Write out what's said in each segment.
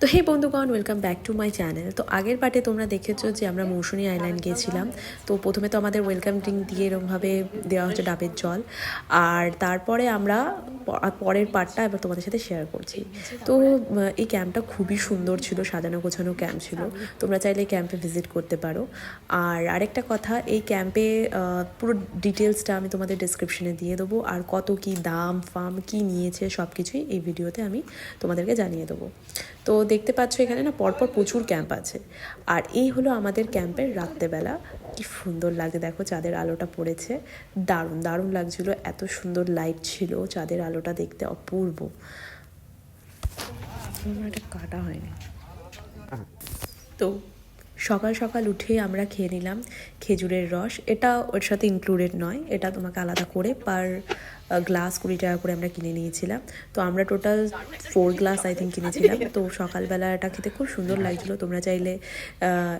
তো হে বন্ধুগণ welcome back to my channel তো আগের পার্টে তোমরা দেখেছ যে আমরা মৌসুমী আইল্যান্ড গিয়েছিলাম। তো প্রথমে তো আমাদের ওয়েলকাম ড্রিঙ্ক দিয়ে এরকমভাবে দেওয়া হচ্ছে ডাবের জল। আর তারপরে আমরা পরের পার্টটা এবার তোমাদের সাথে শেয়ার করছি। তো এই ক্যাম্পটা খুবই সুন্দর ছিল, সাজানো গোছানো ক্যাম্প ছিল। তোমরা চাইলে এই ক্যাম্পে ভিজিট করতে পারো। আর আরেকটা কথা, এই ক্যাম্পে পুরো ডিটেলসটা আমি তোমাদের ডিসক্রিপশনে দিয়ে দেবো। আর কত কি দাম ফাম কি নিয়েছে সব কিছুই এই ভিডিওতে আমি তোমাদেরকে জানিয়ে দেবো। তো দেখতে পাচ্ছ এখানে না পরপর প্রচুর ক্যাম্প আছে। আর এই হলো আমাদের ক্যাম্পের রাত্রেবেলা। কি সুন্দর লাগে দেখো চাঁদের আলোটা পড়েছে। দারুণ দারুণ লাগছিল। এত সুন্দর লাইট ছিল চাঁদের আলোটা দেখতে অপূর্ব। এটা কাটা হয়নি। তো সকাল সকাল উঠে আমরা খেয়ে নিলাম খেজুরের রস। এটা ওর সাথে ইনক্লুডেড নয়, এটা তোমাকে আলাদা করে পার গ্লাস কুড়ি টাকা করে আমরা কিনে নিয়েছিলাম। তো আমরা total four glass I think কিনেছিলাম। তো সকালবেলা এটা খেতে খুব সুন্দর লাগছিল। তোমরা চাইলে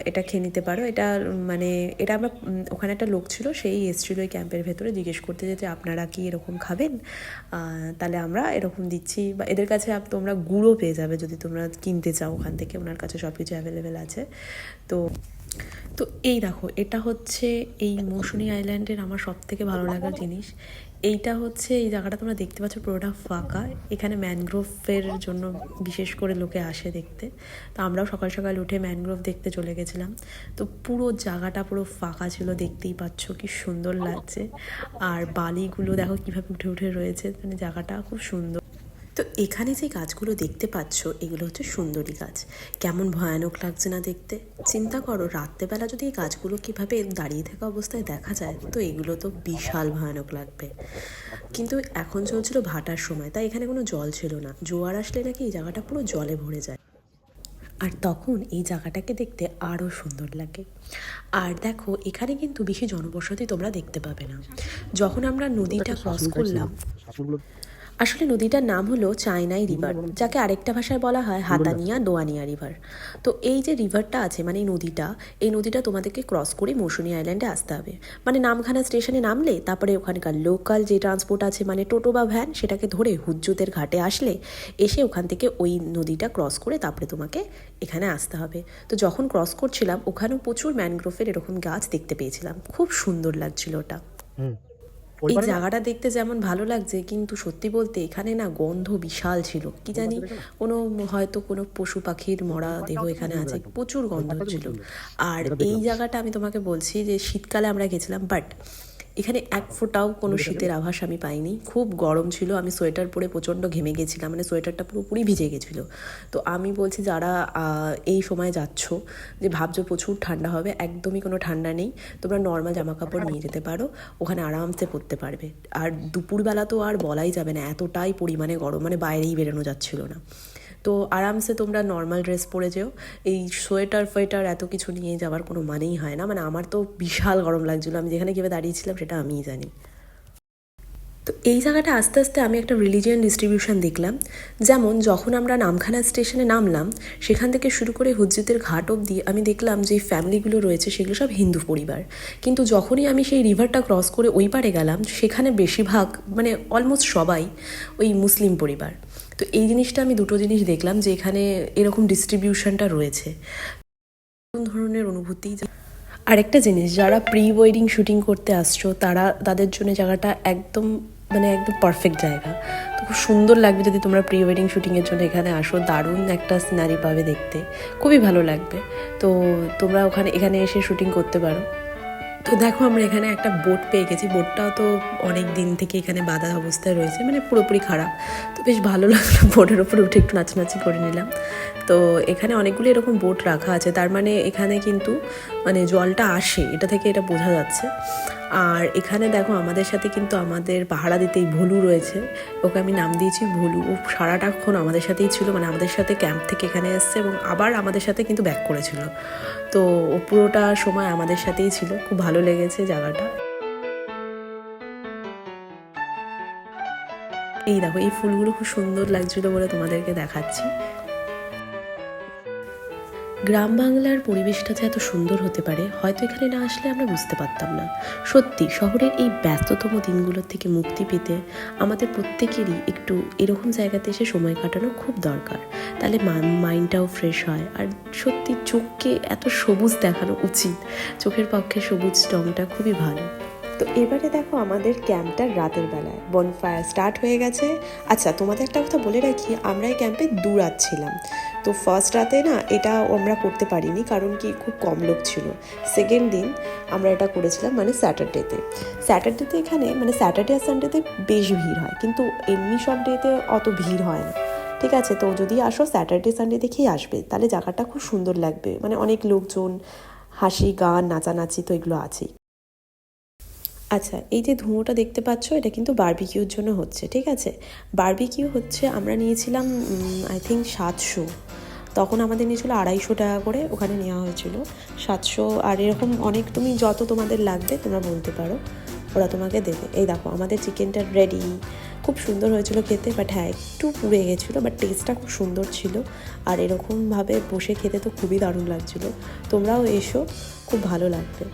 এটা খেয়ে নিতে পারো। এটা মানে এটা আমরা ওখানে একটা লোক ছিল, সেই এসেছিল এই ক্যাম্পের ভেতরে জিজ্ঞেস করতে যে যে আপনারা কি এরকম খাবেন? তাহলে আমরা এরকম দিচ্ছি। বা এদের কাছে তোমরা গুঁড়ো পেয়ে যাবে যদি তোমরা কিনতে চাও ওখান থেকে। ওনার কাছে সব কিছু অ্যাভেলেবেল আছে। তো তো এই দেখো, এটা হচ্ছে এই মৌসুমী আইল্যান্ডের আমার সব থেকে ভালো লাগার জিনিস। এইটা হচ্ছে, এই জায়গাটা তোমরা দেখতে পাচ্ছ পুরোটা ফাঁকা। এখানে ম্যানগ্রোভের জন্য বিশেষ করে লোকে আসে দেখতে। তো আমরাও সকাল সকাল উঠে ম্যানগ্রোভ দেখতে চলে গেছিলাম। তো পুরো জায়গাটা পুরো ফাঁকা ছিল, দেখতেই পাচ্ছ কি সুন্দর লাগছে। আর বালিগুলো দেখো কীভাবে উঠে উঠে রয়েছে মানে জায়গাটা খুব সুন্দর। তো এখানে যে গাছগুলো দেখতে পাচ্ছ এগুলো হচ্ছে সুন্দরী গাছ। কেমন ভয়ানক লাগছে না দেখতে? চিন্তা করো রাত্রেবেলা যদি এই গাছগুলো কীভাবে দাঁড়িয়ে থাকা অবস্থায় দেখা যায় তো এগুলো তো বিশাল ভয়ানক লাগবে। কিন্তু এখন চলছিল ভাটার সময় তাই এখানে কোনো জল ছিল না। জোয়ার আসলে নাকি এই জায়গাটা পুরো জলে ভরে যায়। আর তখন এই জায়গাটাকে দেখতে আরও সুন্দর লাগে। আর দেখো এখানে কিন্তু বেশি জনবসতি তোমরা দেখতে পাবে না। যখন আমরা নদীটা ক্রস করলাম আসলে নদীটার নাম হলো চায়নাই রিভার যাকে আরেকটা ভাষায় বলা হয় হাতানিয়া দোয়ানিয়া রিভার তো এই যে রিভারটা আছে মানে নদীটা এই নদীটা তোমাদেরকে ক্রস করে মৌসুমী আইল্যান্ডে আসতে হবে। মানে নামখানা স্টেশনে নামলে তারপরে ওখানকার লোকাল যে ট্রান্সপোর্ট আছে মানে টোটো বা ভ্যান সেটাকে ধরে হুজ্জুতের ঘাটে আসলে এসে ওখান থেকে ওই নদীটা ক্রস করে তারপরে তোমাকে এখানে আসতে হবে। তো যখন ক্রস করছিলাম ওখানেও প্রচুর ম্যানগ্রোভের এরকম গাছ দেখতে পেয়েছিলাম। খুব সুন্দর লাগছিল ওটা। হুম। এই জায়গাটা দেখতে যেমন ভালো লাগছে কিন্তু সত্যি বলতে এখানে না গন্ধ বিশাল ছিল। কি জানি কোনো হয়তো কোনো পশু পাখির মরা দেহ এখানে আছে প্রচুর গন্ধ ছিল। আর এই জায়গাটা আমি তোমাকে বলছি যে শীতকালে আমরা গেছিলাম বাট এখানে এক ফোঁটাও কোনো শীতের আভাস আমি পাইনি। খুব গরম ছিল আমি সোয়েটার পরে প্রচণ্ড ঘেমে গেছিলাম মানে সোয়েটারটা পুরোপুরি ভিজে গেছিল। তো আমি বলছি যারা এই সময় যাচ্ছ যে ভাবছ প্রচুর ঠান্ডা হবে একদমই কোনো ঠান্ডা নেই তোমরা নর্মাল জামা কাপড় নিয়ে যেতে পারো ওখানে আরামসে পরতে পারবে। আর দুপুরবেলা তো আর বলাই যাবে না এতটাই পরিমাণে গরম মানে বাইরেই বেরোনো যাচ্ছিল না। তো আরামসে তোমরা নর্মাল ড্রেস পরে যেও। এই সোয়েটার ফোয়েটার এত কিছু নিয়ে যাওয়ার কোনো মানেই হয় না। মানে আমার তো বিশাল গরম লাগছিল। আমি যেখানে কীভাবে দাঁড়িয়েছিলাম সেটা আমিই জানি। তো এই জায়গাটা আস্তে আস্তে আমি একটা রিলিজিয়ান ডিস্ট্রিবিউশন দেখলাম। যেমন যখন আমরা নামখানা স্টেশনে নামলাম, সেখান থেকে শুরু করে হুজ্জিতের ঘাট অবধি আমি দেখলাম যে ফ্যামিলিগুলো রয়েছে, সেগুলো সব হিন্দু পরিবার। কিন্তু যখনই আমি সেই রিভারটা ক্রস করে ওই পারে গেলাম, সেখানে বেশিরভাগ মানে অলমোস্ট সবাই ওই মুসলিম পরিবার। তো এই জিনিসটা আমি দুটো জিনিস দেখলাম যে এখানে এরকম ডিস্ট্রিবিউশনটা রয়েছে। কোন ধরনের অনুভূতি? আরেকটা জিনিস, যারা প্রি ওয়েডিং শুটিং করতে আসছো, তারা, তাদের জন্য জায়গাটা একদম মানে একদম পারফেক্ট জায়গা। তো খুব সুন্দর লাগবে যদি তোমরা প্রি ওয়েডিং শুটিংয়ের জন্য এখানে আসো, দারুণ একটা সিনারি পাবে দেখতে। খুবই ভালো লাগবে। তো তোমরা ওখানে, এখানে এসে শুটিং করতে পারো। তো দেখো, আমরা এখানে একটা বোট পেয়ে গেছি। বোটটাও তো অনেক দিন থেকে এখানে বাধা অবস্থায় রয়েছে মানে পুরোপুরি খারাপ। বেশ ভালো লাগল। বোটের ওপরে উঠে একটু নাচানাচি করে নিলাম। তো এখানে অনেকগুলি এরকম বোট রাখা আছে। তার মানে এখানে কিন্তু মানে জলটা আসে। এটা থেকে এটা বোঝা যাচ্ছে। আর এখানে দেখো, আমাদের সাথে কিন্তু আমাদের পাহারা দিতেই ভুলু রয়েছে। ওকে আমি নাম দিয়েছি ভুলু। ও সারাটাক্ষণ আমাদের সাথেই ছিল। মানে আমাদের সাথে ক্যাম্প থেকে এখানে এসছে এবং আবার আমাদের সাথে কিন্তু ব্যাক করেছিল। তো ও পুরোটা সময় আমাদের সাথেই ছিল। খুব ভালো লেগেছে জায়গাটা। এই দেখো, এই ফুলগুলো খুব সুন্দর লাগছিল বলে তোমাদেরকে দেখাচ্ছি। গ্রাম বাংলার পরিবেশটা যে এত সুন্দর হতে পারে, হয়তো এখানে না আসলে আমরা বুঝতে পারতাম না। সত্যি, শহরের এই ব্যস্ততম দিনগুলোর থেকে মুক্তি পেতে আমাদের প্রত্যেকেরই একটু এরকম জায়গাতে এসে সময় কাটানো খুব দরকার। তাহলে মাইন্ডটাও ফ্রেশ হয়। আর সত্যি চোখকে এত সবুজ দেখানো উচিত। চোখের পক্ষে সবুজ রঙটা খুবই ভালো। তো এবারে দেখো আমাদের ক্যাম্পটা রাতের বেলায়। বনফায়ার স্টার্ট হয়ে গেছে। আচ্ছা তোমাদের একটা কথা বলে রাখি, আমরা এই ক্যাম্পে দু রাত ছিলাম। তো ফার্স্ট রাতে না, এটা আমরা করতে পারিনি কারণ কি খুব কম লোক ছিল। সেকেন্ড দিন আমরা এটা করেছিলাম মানে স্যাটারডেতে স্যাটারডেতে এখানে মানে স্যাটারডে আর সানডেতে বেশ ভিড় হয়। কিন্তু এমনি সব ডেতে অত ভিড় হয় না। ঠিক আছে, তো যদি আসো স্যাটারডে সানডে দেখেই আসবে। তাহলে জায়গাটা খুব সুন্দর লাগবে। মানে অনেক লোকজন, হাসি, গান, নাচানাচি তো এগুলো আছেই। আচ্ছা এই যে ধুঁয়োটা দেখতে পাচ্ছ, এটা কিন্তু বারবিকিউর জন্য হচ্ছে, ঠিক আছে? বারবিকিউ হচ্ছে আমরা নিয়েছিলাম আই থিঙ্ক সাতশো। তখন আমাদের নিয়েছিল আড়াইশো টাকা করে, ওখানে নেওয়া হয়েছিল। সাতশো, আর এরকম অনেক, তুমি যত তোমাদের লাগবে, তোমরা বলতে পারো। ওরা তোমাকে দেবে। এই দেখো, আমাদের চিকেনটা রেডি খুব সুন্দর হয়েছিল খেতে বাট হ্যাঁ একটু পুড়ে গেছিল বাট টেস্টটা খুব সুন্দর ছিল। আর এরকমভাবে বসে খেতে তো খুবই দারুণ লাগছিল। তোমরাও এসো, খুব ভালো লাগবে।